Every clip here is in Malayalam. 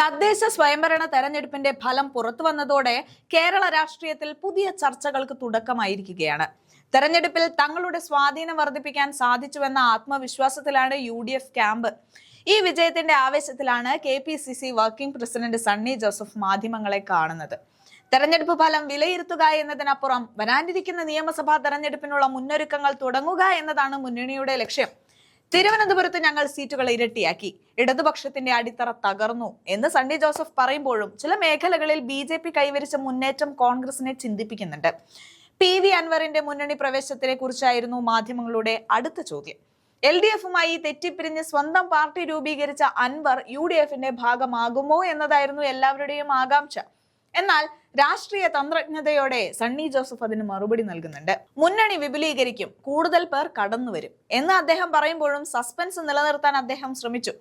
തദ്ദേശ സ്വയംഭരണ തെരഞ്ഞെടുപ്പിന്റെ ഫലം പുറത്തു വന്നതോടെ കേരള രാഷ്ട്രീയത്തിൽ പുതിയ ചർച്ചകൾക്ക് തുടക്കമായിരിക്കുകയാണ്. തെരഞ്ഞെടുപ്പിൽ തങ്ങളുടെ സ്വാധീനം വർദ്ധിപ്പിക്കാൻ സാധിച്ചുവെന്ന ആത്മവിശ്വാസത്തിലാണ് യു ഡി എഫ് ക്യാമ്പ്. ഈ വിജയത്തിന്റെ ആവേശത്തിലാണ് K P C C working president Sunny Joseph മാധ്യമങ്ങളെ കാണുന്നത്. തെരഞ്ഞെടുപ്പ് ഫലം വിലയിരുത്തുക എന്നതിനപ്പുറം വരാനിരിക്കുന്ന നിയമസഭാ തെരഞ്ഞെടുപ്പിനുള്ള മുന്നൊരുക്കങ്ങൾ തുടങ്ങുക എന്നതാണ് മുന്നണിയുടെ ലക്ഷ്യം. തിരുവനന്തപുരത്ത് ഞങ്ങൾ സീറ്റുകൾ ഇരട്ടിയാക്കി. ഇടതുപക്ഷത്തിന്റെ അടിത്തറ തകർന്നു എന്ന് സണ്ണി ജോസഫ് പറയുമ്പോഴും ചില മേഖലകളിൽ ബി ജെ പി കൈവരിച്ച മുന്നേറ്റം കോൺഗ്രസിനെ ചിന്തിപ്പിക്കുന്നുണ്ട്. പി വി അൻവറിന്റെ മുന്നണി പ്രവേശത്തിനെ കുറിച്ചായിരുന്നു മാധ്യമങ്ങളുടെ അടുത്ത ചോദ്യം. എൽ ഡി എഫുമായി തെറ്റിപ്പിരിഞ്ഞ് സ്വന്തം പാർട്ടി രൂപീകരിച്ച അൻവർ യു ഡി എഫിന്റെ ഭാഗമാകുമോ എന്നതായിരുന്നു എല്ലാവരുടെയും ആകാംക്ഷ. എന്നാൽ രാഷ്ട്രീയ തന്ത്രജ്ഞതയോടെ സണ്ണി ജോസഫ് അതിന് മറുപടി നൽകുന്നുണ്ട്. മുന്നണി വിപുലീകരിക്കും കൂടുതൽ പേർ കടന്നുവരും. എന്ന് അദ്ദേഹം പറയുമ്പോഴും സസ്പെൻസ് നിലനിർത്താൻ അദ്ദേഹം ശ്രമിച്ചു.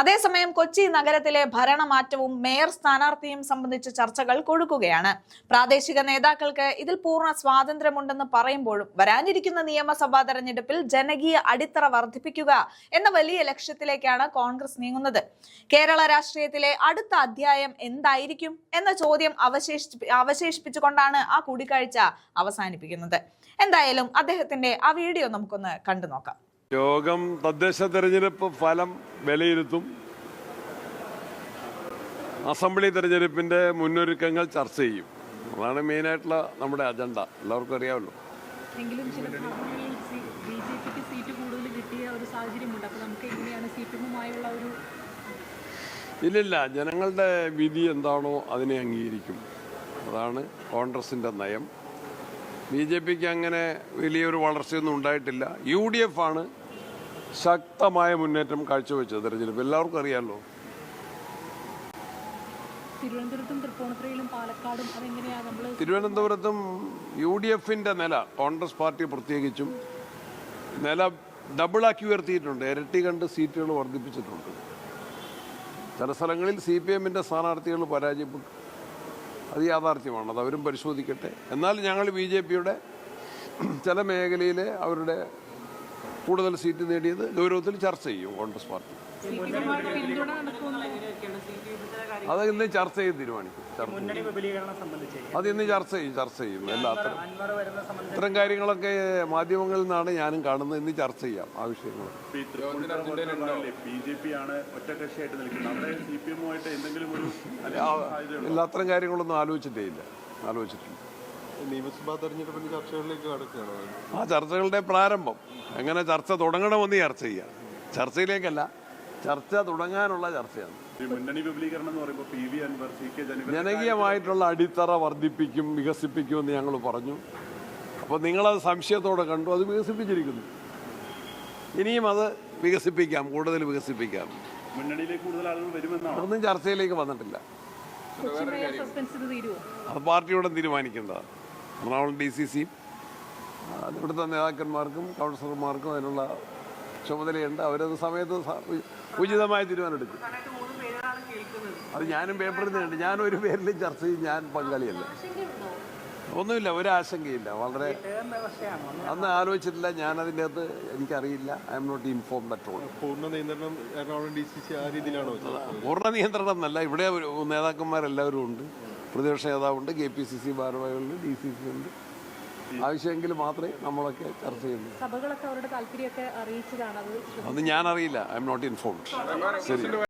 അതേസമയം കൊച്ചി നഗരത്തിലെ ഭരണമാറ്റവും മേയർ സ്ഥാനാർത്ഥിയും സംബന്ധിച്ച ചർച്ചകൾ കൊടുക്കുകയാണ്. പ്രാദേശിക നേതാക്കൾക്ക് ഇതിൽ പൂർണ സ്വാതന്ത്ര്യമുണ്ടെന്ന് പറയുമ്പോഴും വരാനിരിക്കുന്ന നിയമസഭാ തെരഞ്ഞെടുപ്പിൽ ജനകീയ അടിത്തറ വർദ്ധിപ്പിക്കുക എന്ന വലിയ ലക്ഷ്യത്തിലേക്കാണ് കോൺഗ്രസ് നീങ്ങുന്നത്. കേരള രാഷ്ട്രീയത്തിലെ അടുത്ത അധ്യായം എന്തായിരിക്കും എന്ന ചോദ്യം അവശേഷിപ്പി അവശേഷിപ്പിച്ചുകൊണ്ടാണ് ആ കൂടിക്കാഴ്ച അവസാനിപ്പിക്കുന്നത്. എന്തായാലും അദ്ദേഹത്തിന്റെ ആ വീഡിയോ നമുക്കൊന്ന് കണ്ടു നോക്കാം യോഗം തദ്ദേശ തെരഞ്ഞെടുപ്പ് ഫലം വിലയിരുത്തും. അസംബ്ലി തെരഞ്ഞെടുപ്പിന്റെ മുന്നൊരുക്കങ്ങൾ ചർച്ച ചെയ്യും. അതാണ് മെയിനായിട്ടുള്ള നമ്മുടെ അജണ്ട. എല്ലാവർക്കും അറിയാമല്ലോ. എങ്കിലും ചില ഭാഗങ്ങളിൽ ബി ജെ പിക്ക് സീറ്റ് കൂടുതൽ കിട്ടിയ ഒരു സാഹചര്യമുണ്ട്. അപ്പോൾ നമുക്ക് എങ്ങനെയാണ് സി പി എമ്മുമായുള്ള ഒരു ഇല്ലില്ല ജനങ്ങളുടെ വിധി എന്താണോ അതിനെ അംഗീകരിക്കും. അതാണ് കോൺഗ്രസിന്റെ നയം. ബി ജെ പിക്ക് അങ്ങനെ വലിയൊരു വളർച്ചയൊന്നും ഉണ്ടായിട്ടില്ല. യു ഡി എഫ് ആണ് ശക്തമായ മുന്നേറ്റം കാഴ്ചവെച്ചത് തെരഞ്ഞെടുപ്പ്. എല്ലാവർക്കും അറിയാമല്ലോ തിരുവനന്തപുരത്തും യു ഡി എഫിന്റെ നില കോൺഗ്രസ് പാർട്ടി പ്രത്യേകിച്ചും നില ഡബിളാക്കി ഉയർത്തിയിട്ടുണ്ട്. ഇരട്ടി കണ്ട് സീറ്റുകൾ വർദ്ധിപ്പിച്ചിട്ടുണ്ട്. ചില സ്ഥലങ്ങളിൽ സി പി എമ്മിന്റെ സ്ഥാനാർത്ഥികൾ പരാജയപ്പെട്ടു അത് യാഥാർത്ഥ്യമാണ്. അത് അവരും പരിശോധിക്കട്ടെ. എന്നാൽ ഞങ്ങൾ ബി ജെ പിയുടെ ചില മേഖലയിലെ അവരുടെ കൂടുതൽ സീറ്റ് നേടിയത് ഗൗരവത്തിൽ ചർച്ച ചെയ്യും കോൺഗ്രസ് പാർട്ടി. അത് ഇന്ന് ചർച്ച ചെയ്ത് തീരുമാനിക്കും. മുന്നണി വിപുലീകരണം സംബന്ധിച്ച്. അത് ഇന്ന് ചർച്ച ചെയ്യും ചർച്ച ചെയ്യും എല്ലാത്തരം. ഇത്തരം കാര്യങ്ങളൊക്കെ മാധ്യമങ്ങളിൽ നിന്നാണ് ഞാനും കാണുന്നത്. ഇന്ന് ചർച്ച ചെയ്യാം ആ വിഷയങ്ങൾ അത്തരം കാര്യങ്ങളൊന്നും ആലോചിച്ചിട്ടേ ഇല്ല. ആലോചിച്ചിട്ടില്ല. നിയമസഭാ തെരഞ്ഞെടുപ്പിന്റെ ചർച്ചകളിലേക്ക് കടക്കുകയാണ്. ആ ചർച്ചകളുടെ പ്രാരംഭം. എങ്ങനെ ചർച്ച തുടങ്ങണമെന്ന് ചർച്ച ചെയ്യാം. ചർച്ചയിലേക്കല്ല ചർച്ച തുടങ്ങാനുള്ള ചർച്ചയാണ്. ജനകീയമായിട്ടുള്ള അടിത്തറ വർദ്ധിപ്പിക്കും വികസിപ്പിക്കും എന്ന് ഞങ്ങൾ പറഞ്ഞു. അപ്പോൾ നിങ്ങളത് സംശയത്തോടെ കണ്ടു അത് വികസിപ്പിച്ചിരിക്കുന്നു. ഇനിയും അത് വികസിപ്പിക്കാം കൂടുതൽ വികസിപ്പിക്കാം. ഒന്നും കൂടുതൽ ആളുകൾ വരുമെന്നാണ്? അതൊന്നും ചർച്ചയിലേക്ക് വന്നിട്ടില്ല. അത് പാർട്ടിയോടെ തീരുമാനിക്കേണ്ടതാണ്. എറണാകുളം ഡി സി സിയും ഇവിടുത്തെ നേതാക്കന്മാർക്കും കൗൺസിലർമാർക്കും അതിനുള്ള ചുമതലയുണ്ട്. അവരത് സമയത്ത് ഉചിതമായ തീരുമാനമെടുക്കും. അത് ഞാനും പേപ്പറിൽ നിന്നുണ്ട് ഞാനൊരു പേരിലും ചർച്ച ചെയ്യും ഞാൻ പങ്കാളിയല്ല. ഒന്നുമില്ല ഒരാശങ്കയില്ല. വളരെ അന്ന് ആലോചിച്ചിട്ടില്ല ഞാൻ അതിന്റെ അകത്ത് എനിക്കറിയില്ല. I'm not informed at all പൂർണ നിയന്ത്രണം എറണാകുളം ഡി സി സി ആ രീതിയിലാണോ പൂർണ നിയന്ത്രണം എന്നല്ല ഇവിടെ നേതാക്കന്മാരെല്ലാവരും ഉണ്ട്. പ്രതിപക്ഷ നേതാവുണ്ട് കെ പി സി സി ഭാരവാഹികളുണ്ട് ഡി സി സി ഉണ്ട്. ആവശ്യമെങ്കിൽ മാത്രമേ നമ്മളൊക്കെ ചർച്ച ചെയ്യുന്നു സഭകളൊക്കെ അവരുടെ താല്പര്യമൊക്കെ അറിയിച്ചതാണ്. അത് അത് ഞാൻ അറിയില്ല ഐ എം നോട്ട് ഇൻഫോംഡ് ശരി.